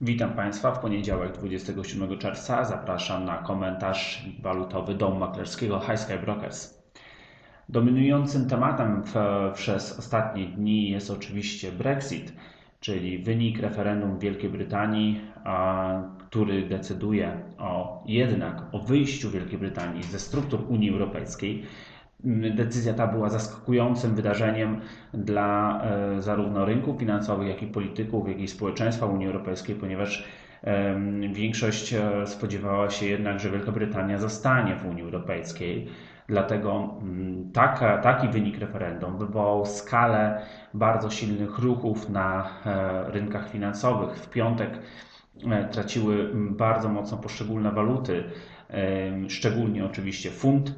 Witam Państwa w poniedziałek 27 czerwca. Zapraszam na komentarz walutowy domu maklerskiego High Sky Brokers. Dominującym tematem w, przez ostatnie dni jest oczywiście Brexit, czyli wynik referendum w Wielkiej Brytanii, a, który decyduje o jednak o wyjściu Wielkiej Brytanii ze struktur Unii Europejskiej. Decyzja ta była zaskakującym wydarzeniem dla e, zarówno rynków finansowych, jak i polityków, jak i społeczeństwa Unii Europejskiej, ponieważ e, większość e, spodziewała się jednak, że Wielka Brytania zostanie w Unii Europejskiej. Dlatego taka, taki wynik referendum wywołał skalę bardzo silnych ruchów na rynkach finansowych. W piątek traciły bardzo mocno poszczególne waluty, szczególnie oczywiście funt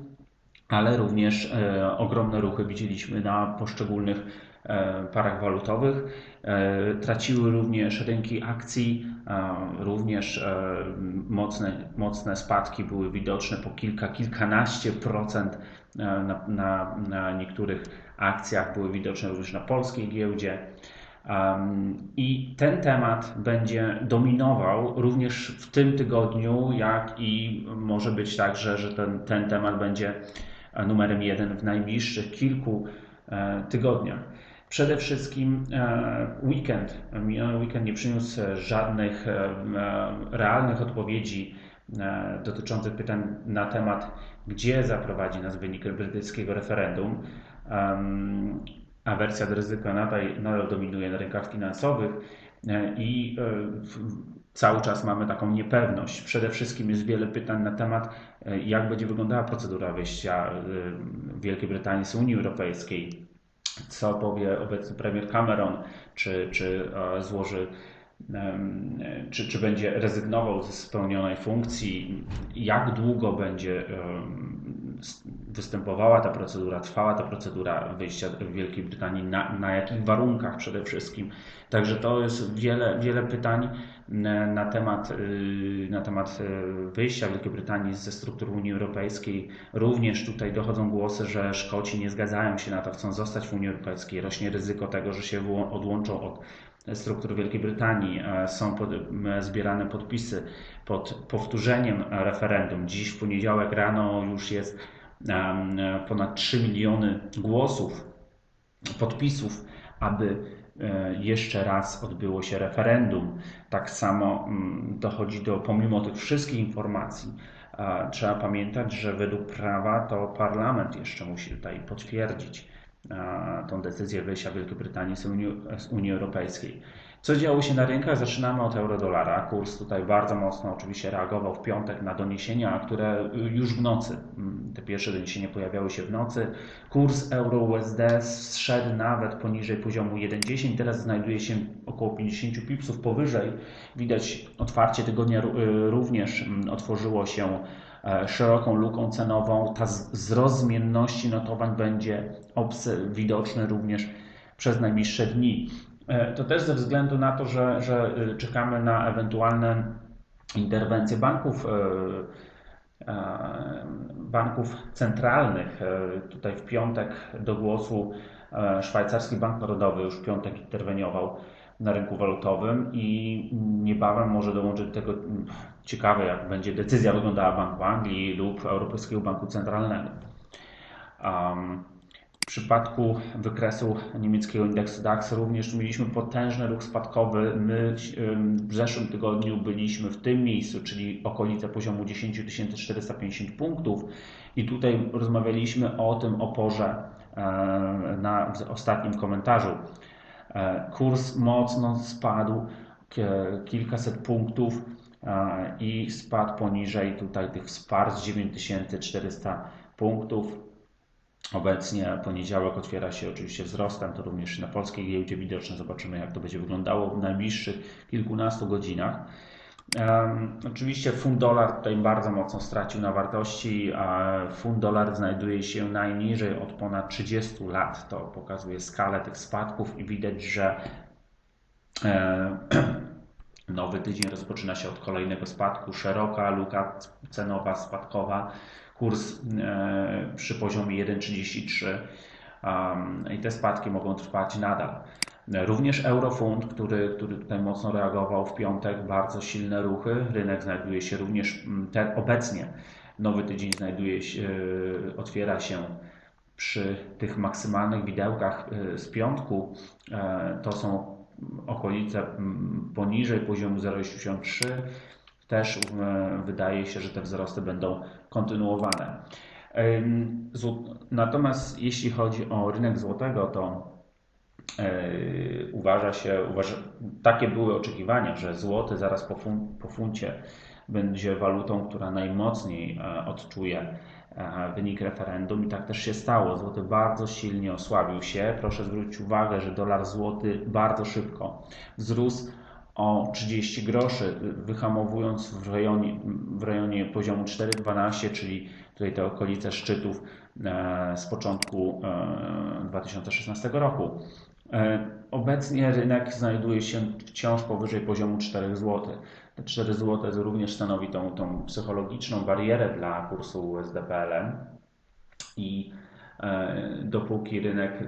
ale również e, ogromne ruchy widzieliśmy na poszczególnych e, parach walutowych. E, traciły również rynki akcji, również mocne, mocne spadki były widoczne po kilka, kilkanaście procent na, na, na niektórych akcjach, były widoczne również na polskiej giełdzie. I ten temat będzie dominował również w tym tygodniu, jak i może być tak, że, że ten, ten temat będzie numerem jeden w najbliższych kilku e, tygodniach. Przede wszystkim e, weekend, miniony weekend nie przyniósł żadnych e, realnych odpowiedzi dotyczących pytań na temat, gdzie zaprowadzi nas wynik brytyjskiego referendum. Awersja do ryzyka nadal, nadal dominuje na rynkach finansowych i cały czas mamy taką niepewność. Przede wszystkim jest wiele pytań na temat, e, jak będzie wyglądała procedura wyjścia e, Wielkiej Brytanii z Unii Europejskiej, co powie obecny premier Cameron, czy, czy e, złoży czy, czy będzie rezygnował ze spełnionej funkcji, jak długo będzie występowała ta procedura, trwała ta procedura wyjścia Wielkiej Brytanii, na, na jakich warunkach przede wszystkim. Także to jest wiele, wiele pytań na temat, y, na temat y, wyjścia Wielkiej Brytanii ze struktur Unii Europejskiej. Również tutaj dochodzą głosy, że Szkoci nie zgadzają się na to, chcą zostać w Unii Europejskiej. Rośnie ryzyko tego, że się odłączą od struktur Wielkiej Brytanii. E, są pod, zbierane podpisy pod powtórzeniem referendum. Dziś w poniedziałek rano już jest ponad 3 miliony głosów, podpisów, aby e, jeszcze raz odbyło się referendum. Tak samo mm, dochodzi do, pomimo tych wszystkich informacji, trzeba pamiętać, że według prawa to parlament jeszcze musi tutaj potwierdzić tą decyzję wyjścia Wielkiej Brytanii z Unii, z Unii Europejskiej. Co działo się na rynkach? Zaczynamy od euro-dolara. Kurs tutaj bardzo mocno oczywiście reagował w piątek na doniesienia, które już w nocy, mm, te pierwsze doniesienia pojawiały się w nocy. Kurs euro-USD zszedł nawet poniżej poziomu 1,10, teraz znajduje się około 50 pipsów powyżej. Widać otwarcie tygodnia y, również mm, otworzyło się e, szeroką luką cenową. Ta wzrost zmienności notowań będzie widoczny również przez najbliższe dni. E, to też ze względu na to, że, że y, czekamy na ewentualne interwencje banków, e, e, banków centralnych. Tutaj w piątek do głosu Szwajcarski Bank Narodowy już w piątek interweniował na rynku walutowym i niebawem może dołączyć do tego ciekawe, jak będzie decyzja wyglądała Banku Anglii lub Europejskiego Banku Centralnego. Um, w przypadku wykresu niemieckiego indeksu DAX również mieliśmy potężny ruch spadkowy. My w zeszłym tygodniu byliśmy w tym miejscu, czyli okolice poziomu 10 450 punktów i tutaj rozmawialiśmy o tym oporze na ostatnim komentarzu. E, kurs mocno spadł, kilkaset punktów i spadł poniżej tutaj tych wsparć 9400 punktów. Obecnie poniedziałek otwiera się oczywiście wzrostem, to również na polskiej giełdzie widoczne. Zobaczymy, jak to będzie wyglądało w najbliższych kilkunastu godzinach. Um, oczywiście funt dolar tutaj bardzo mocno stracił na wartości, a funt dolar znajduje się najniżej od ponad 30 lat. To pokazuje skalę tych spadków i widać, że e, nowy tydzień rozpoczyna się od kolejnego spadku. Szeroka luka cenowa, spadkowa kurs e, przy poziomie 1,33 i te spadki mogą trwać nadal. Również Eurofund, który, który tutaj mocno reagował w piątek, bardzo silne ruchy. Rynek znajduje się również obecnie. Nowy tydzień znajduje się, otwiera się przy tych maksymalnych widełkach z piątku. To są okolice poniżej poziomu 0,83 też wydaje się, że te wzrosty będą kontynuowane. Natomiast jeśli chodzi o rynek złotego, to e, uważa się, uważa, takie były oczekiwania, że złoty zaraz po, fun, po funcie będzie walutą, która najmocniej e, odczuje e, wynik referendum i tak też się stało. Złoty bardzo silnie osłabił się. Proszę zwrócić uwagę, że dolar złoty bardzo szybko wzrósł o 30 groszy, wyhamowując w rejonie, w rejonie poziomu 4,12, czyli tutaj te okolice szczytów e, z początku 2016 e, roku. E, obecnie rynek znajduje się wciąż powyżej poziomu 4 zł. Te 4 zł również stanowi tą, tą psychologiczną barierę dla kursu USD-PLN i dopóki rynek,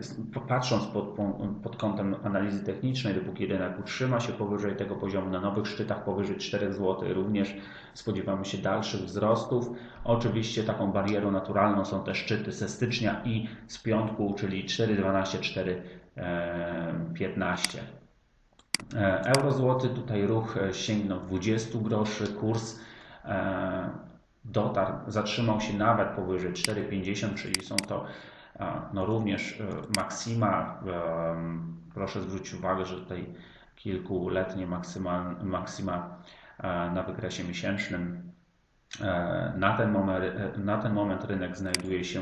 patrząc pod, pod kątem analizy technicznej, dopóki rynek utrzyma się powyżej tego poziomu na nowych szczytach powyżej 4 zł, również spodziewamy się dalszych wzrostów. Oczywiście taką barierą naturalną są te szczyty ze stycznia i z piątku, czyli 4,12, 4,15. E, euro złoty tutaj ruch sięgnął 20 groszy, kurs e, dotarł, zatrzymał się nawet powyżej 4,50, czyli są to no, również e, maksima. Proszę zwrócić uwagę, że tutaj kilkuletnie maksima, maksima e, na wykresie miesięcznym. E, na ten, moment, na ten moment rynek znajduje się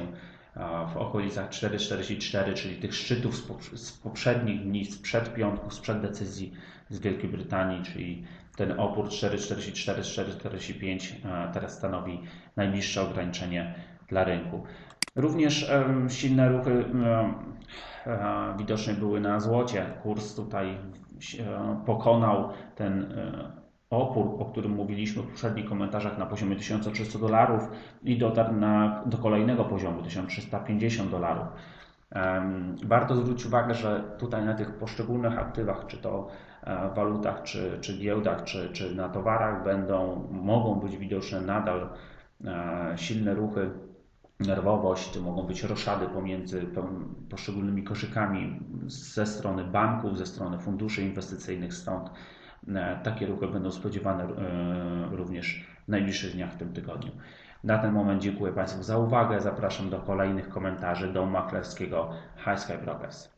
w okolicach 4,44, czyli tych szczytów z poprzednich dni, sprzed piątku, sprzed decyzji z Wielkiej Brytanii, czyli ten opór 4,44, 4,45 teraz stanowi najniższe ograniczenie dla rynku. Również silne ruchy widoczne były na złocie. Kurs tutaj pokonał ten e, opór, o którym mówiliśmy w poprzednich komentarzach na poziomie 1300 dolarów i dotarł na, do kolejnego poziomu 1350 dolarów. Warto zwrócić uwagę, że tutaj na tych poszczególnych aktywach, czy to walutach, czy, czy giełdach, czy, czy na towarach będą, mogą być widoczne nadal silne ruchy nerwowość, mogą być roszady pomiędzy poszczególnymi koszykami ze strony banków, ze strony funduszy inwestycyjnych, stąd e, takie ruchy będą spodziewane e, również w najbliższych dniach w tym tygodniu. Na ten moment dziękuję Państwu za uwagę. Zapraszam do kolejnych komentarzy do maklerskiego High Sky Brokers.